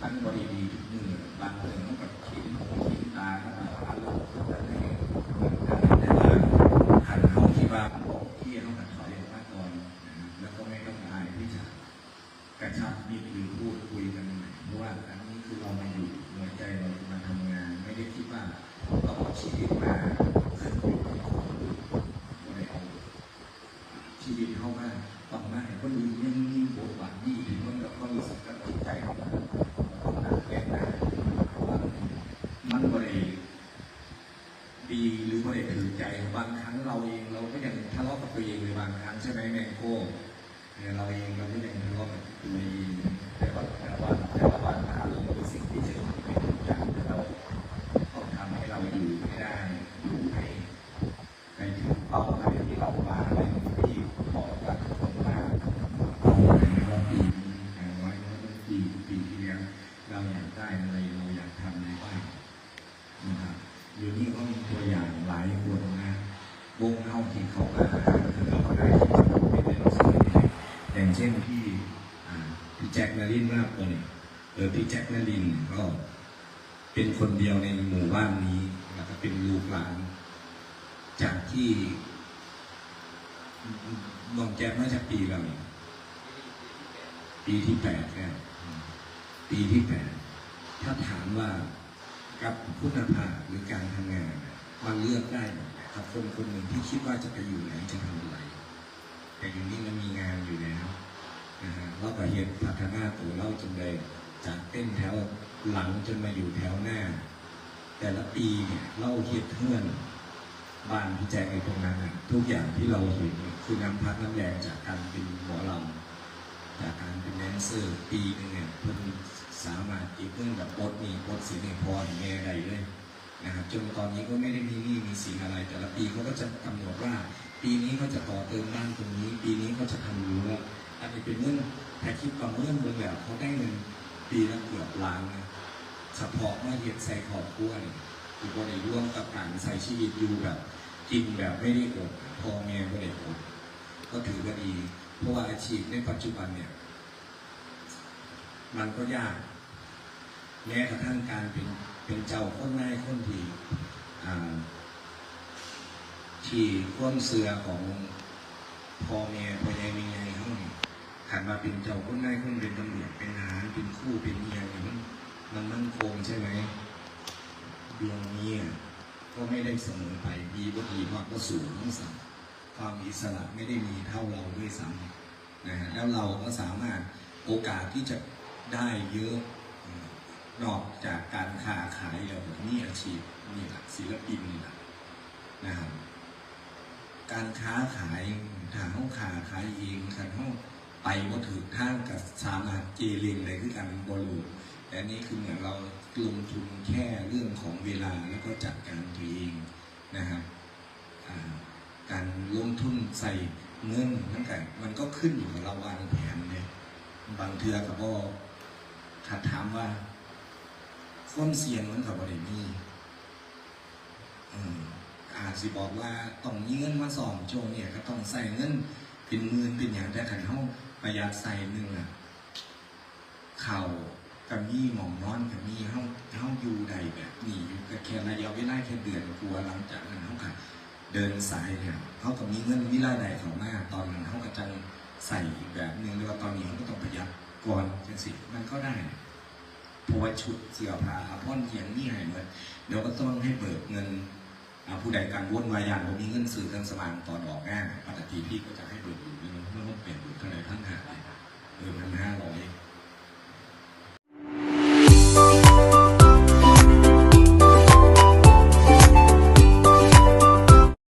ท่านบริดีเหนื่อยบางเรื่องกับชิ้นชิ้นตาเขาอาพันลงแต่ในเหมือนกันแต่ว่าขันเขาที่ว่าบอกที่ต้องขัดขอเรียมากก่อนแล้วก็ไม่ต้องอายที่จะกระชับมีหรือพูดคุยกันใหม่เพราะว่าอันนี้คือเรามาอยู่หัวใจเรามาทำงาน ไม่ได้คิดว่าต้องเอาชีวิตมาามาต่อมาให้คนอื่นยังมีบทบาทดีถึงมันกับความรู้สึกกับจิตใจของมันคนหนักแน่นหนามันบริดีหรือบริถือใจบางครั้งเราเองเราก็ยังทะเลาะกับตัวเองในบางครั้งใช่ไหมแมงโก้เนี่ยเราเองเราก็ยัง เราอยากได้อะไรเราอยากทำอะไรบ้างนะครับเดี๋ยวนี้ก็มีตัวอย่างหลายคนนะวงเล่าที่เขาก็หาคือเราก็ได้ที่จะเป็นในหนังสืออย่างเช่นพี่พี่แจ็คนารินมากคนเนี่เออพี่แจ็คนารินก็เป็นคนเดียวในหมู่บ้านนี้แล้วก็เป็นลูกหลาน จากที่น้องแจ็คน่าจะปีแล้วนี่ปีที่แปดแล้วอืม ปีที่แปดถ้าถามว่ากับคุณภาพหรือการทำงานเนี่ยมันเลือกได้หมดนะครับคนคนหนึ่งที่คิดว่าจะไปอยู่ไหนจะทำอะไร แต่อยู่นี่มันมีงานอยู่แล้วนะฮะเราก็เห็นพัฒนาตัวเราจนได้จากเต้นแถวหลังจนมาอยู่แถวหน้า แต่ละปีเนี่ยเราเฮ็ดเพื่อนบ้านพี่แจงในตรงนั้นทุกอย่างที่เราเห็นคือน้ำพักน้ำแรงจากการเป็นหมอลำจากการเป็นแดนเซอร์ ปีหนึงเนี่ยเพิ่น สามารถเก็บเงินแบบปดนี้ปดสินให้พอให้แม่ได้เลยนะครับจนตอนนี้ก็ไม่ได้มีหนี้มีสินอะไร แต่ละปีเขาก็จะกำหนดว่า ปีนี้เขาจะต่อเติมบ้านตรงนี้ ปีนี้เขาจะทำรั้วอันนี้เป็นเงินแต่คิดประเมินเบื้องแล้วเขาได้เงินปีละเกือบล้านนะเฉพาะว่าเห็ดใส่ขอบครัวเนี่ยคือว่าในร่วมกับการใช้ชีวิตอยู่แบบกินแบบไม่ได้อดพอแม่ไม่ได้อดก็ถือว่าดี เพราะว่าอาชีพในปัจจุบันเนี่ย มันก็ยาก แม้กระทั่งการเป็นเป็นเจ้าคนนายคนที่อ่าที่ก้นเสือของพ่อแม่พ่อใหญ่ม่ใหญ่เขาเนี่ยขันมาเป็นเจ้าคนนายคนเป็นตำรวจเป็นทหารเป็นคู่เป็นเมียเนี่ยมันมันมั่นคงใช่ไหมดวงนี้ก็ไม่ได้เสมอไปดีก็ดีมากก็สูงทั้งสามความอิสระไม่ได้มีเท่าเราด้วยซ้ำนะฮะแล้วเราก็สามารถโอกาสที่จะ ได้เยอะนอกจากการค้าขายแล้วแบบนี้อาชีพนี่แหละศิลปินนี่แหละนะครับการค้าขายทางห้องค้าขายเองคันห้องไปว่าถือทางกับสามารถเจเริงเลยคือการบอลูแต่นี่คือเหมือนเราลงทุนแค่เรื่องของเวลาแล้วก็จัดการตัวเองนะครับการลงทุนใส่เงินนั่นแหละมันก็ขึ้นอยู่กับเราวางแผนเนี่ยบางเทือกับก็ ถ้าถามว่าความเสี่ยงมันกับบริมีอืมอาจสิบอกว่าต้องมีเงินมาสองช่วงเนี่ยก็ต้องใส่เงินเป็นหมื่นเป็นอย่างแต่ขันเฮาประหยัดใส่หนึ่งอะเข่ากับมีหมองนอนกับมีเฮาเฮาอยู่ใดแบบนี้อยู่กับแค่ระยะเวลาแค่เดือนกลัวหลังจากนั้นเฮาค่ะเดินสายเนี่ยเฮากับมีเงินมีรายได้เขามากตอนนั้นเฮาก็จังใส่แบบหนึงหรือว่าตอนนี้เก่อนจังสิมันก็ได้เพราะว่าชุดเสื้อผ้าอาภรณ์เหียงนี่ให้หมดเดี๋ยวก็ต้องให้เบิกเงินอาผู้ใดการวนวายานผมมีเงินซื้อเครื่องสมานตอนออกงานปกติพี่ก็จะให้เบิกอยู่เงินเมื่อมันเปลี่ยนอยู่เท่าไรทั้งหาเลยเออพันห้าร้อย